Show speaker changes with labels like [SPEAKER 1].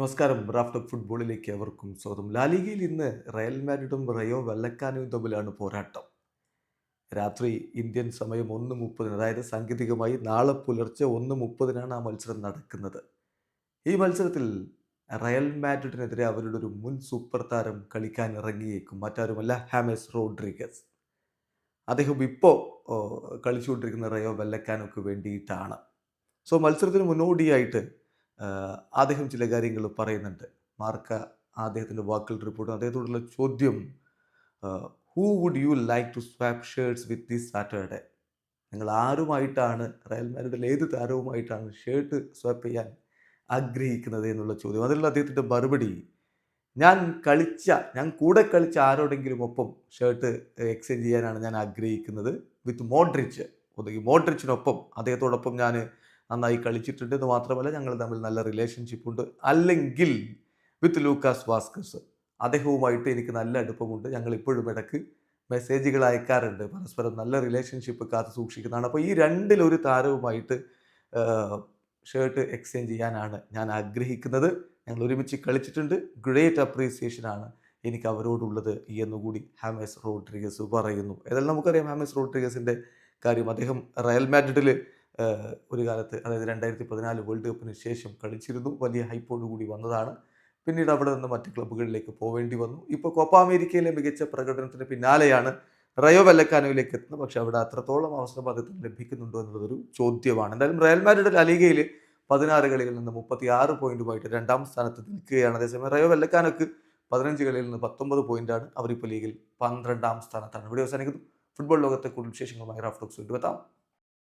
[SPEAKER 1] നമസ്കാരം. റാഫ്റ്റർ ഫുട്ബോളിലേക്ക് അവർക്കും സ്വാഗതം. ലാലിഗയിൽ ഇന്ന് റയൽ മാഡ്രിഡും റയോ വെള്ളക്കാനും തമ്മിലാണ് പോരാട്ടം. രാത്രി ഇന്ത്യൻ സമയം ഒന്ന് മുപ്പതിന് അതായത് സാങ്കേതികമായി നാളെ പുലർച്ചെ ഒന്ന് മുപ്പതിനാണ് ആ മത്സരം നടക്കുന്നത്. ഈ മത്സരത്തിൽ റയൽ മാഡ്രിഡിനെതിരെ അവരുടെ ഒരു മുൻ സൂപ്പർ താരം കളിക്കാൻ ഇറങ്ങിയേക്കും. മറ്റാരുമല്ല ഹാമസ് റോഡ്രിഗസ്. അദ്ദേഹം ഇപ്പോൾ കളിച്ചുകൊണ്ടിരിക്കുന്ന റയോ വെള്ളക്കാനൊക്കെ വേണ്ടിയിട്ടാണ്. സോ മത്സരത്തിന് മുന്നോടിയായിട്ട് അദ്ദേഹം ചില കാര്യങ്ങൾ പറയുന്നുണ്ട്. മാർക്ക അദ്ദേഹത്തിന്റെ വാക്കുകൾ റിപ്പോർട്ട് അദ്ദേഹത്തോടുള്ള ചോദ്യം who would you like to swap shirts with this Saturday നിങ്ങൾ ആരുമായിട്ടാണ് റയൽ മാരിഡിൽ ഏത് താരവുമായിട്ടാണ് ഷേർട്ട് സ്വാപ്പ് ചെയ്യാൻ ആഗ്രഹിക്കുന്നത് എന്നുള്ള ചോദ്യം. അതിലുള്ള അദ്ദേഹത്തിന്റെ മറുപടി ഞാൻ കളിച്ച ഞാൻ കൂടെ കളിച്ച ആരോടെങ്കിലും ഒപ്പം ഷർട്ട് എക്സ്ചേഞ്ച് ചെയ്യാനാണ് ഞാൻ ആഗ്രഹിക്കുന്നത് വിത്ത് മോഡ്രിച്ച് ഒന്നുകിൽ മോഡ്രിച്ചിനൊപ്പം അദ്ദേഹത്തോടൊപ്പം ഞാൻ നന്നായി കളിച്ചിട്ടുണ്ട്. എന്ന് മാത്രമല്ല ഞങ്ങൾ തമ്മിൽ നല്ല റിലേഷൻഷിപ്പ് ഉണ്ട്. അല്ലെങ്കിൽ വിത്ത് ലൂക്കാസ് വാസ്കസ് അദ്ദേഹവുമായിട്ട് എനിക്ക് നല്ല അടുപ്പമുണ്ട്. ഞങ്ങൾ ഇപ്പോഴും ഇടയ്ക്ക് മെസ്സേജുകൾ അയക്കാറുണ്ട്. പരസ്പരം നല്ല റിലേഷൻഷിപ്പ് കാത്തു സൂക്ഷിക്കുന്നതാണ്. അപ്പോൾ ഈ രണ്ടിലൊരു താരവുമായിട്ട് ഷർട്ട് എക്സ്ചേഞ്ച് ചെയ്യാനാണ് ഞാൻ ആഗ്രഹിക്കുന്നത്. ഞങ്ങൾ ഒരുമിച്ച് കളിച്ചിട്ടുണ്ട്. ഗ്രേറ്റ് അപ്രീസിയേഷനാണ് എനിക്ക് അവരോടുള്ളത് എന്നുകൂടി ഹാമേസ് റോഡ്രിഗസ് പറയുന്നു. ഏതായാലും നമുക്കറിയാം ഹാമേസ് റോഡ്രിഗസിന്റെ കാര്യം. അദ്ദേഹം റയൽ മാഡ്രിഡിൽ ഒരു കാലത്ത് അതായത് രണ്ടായിരത്തി പതിനാല് വേൾഡ് കപ്പിന് ശേഷം കളിച്ചിരുന്നു. വലിയ ഹൈപ്പോട് കൂടി വന്നതാണ്. പിന്നീട് അവിടെ നിന്ന് മറ്റ് ക്ലബ്ബുകളിലേക്ക് പോവേണ്ടി വന്നു. ഇപ്പോൾ കോപ്പ അമേരിക്കയിലെ മികച്ച പ്രകടനത്തിന് പിന്നാലെയാണ് റയോ വെല്ലക്കാനോയിലേക്ക് എത്തുന്നത്. പക്ഷേ അവിടെ അത്രത്തോളം അവസരം അദ്ദേഹത്തിന് ലഭിക്കുന്നുണ്ടോ എന്നുള്ളതൊരു ചോദ്യമാണ്. എന്തായാലും റയൽ മാഡ്രിഡ് ലലിഗയിൽ പതിനാറ് കളികളിൽ നിന്ന് മുപ്പത്തി ആറ് പോയിന്റുമായിട്ട് രണ്ടാം സ്ഥാനത്ത് നിൽക്കുകയാണ്. അതേസമയം റയോ വെല്ലക്കാനോക്ക് പതിനഞ്ച് കളിയിൽ നിന്ന് പത്തൊമ്പത് പോയിന്റാണ് അവരിപ്പോൾ ലീഗിൽ പന്ത്രണ്ടാം സ്ഥാനത്താണ്. ഇവിടെ അവസാനിക്കുന്നു. ഫുട്ബോൾ ലോകത്തെ കൂടുതൽ വിശേഷങ്ങളുമായി റാഫ്റ്റോക്സ് വേണ്ടി എത്താം.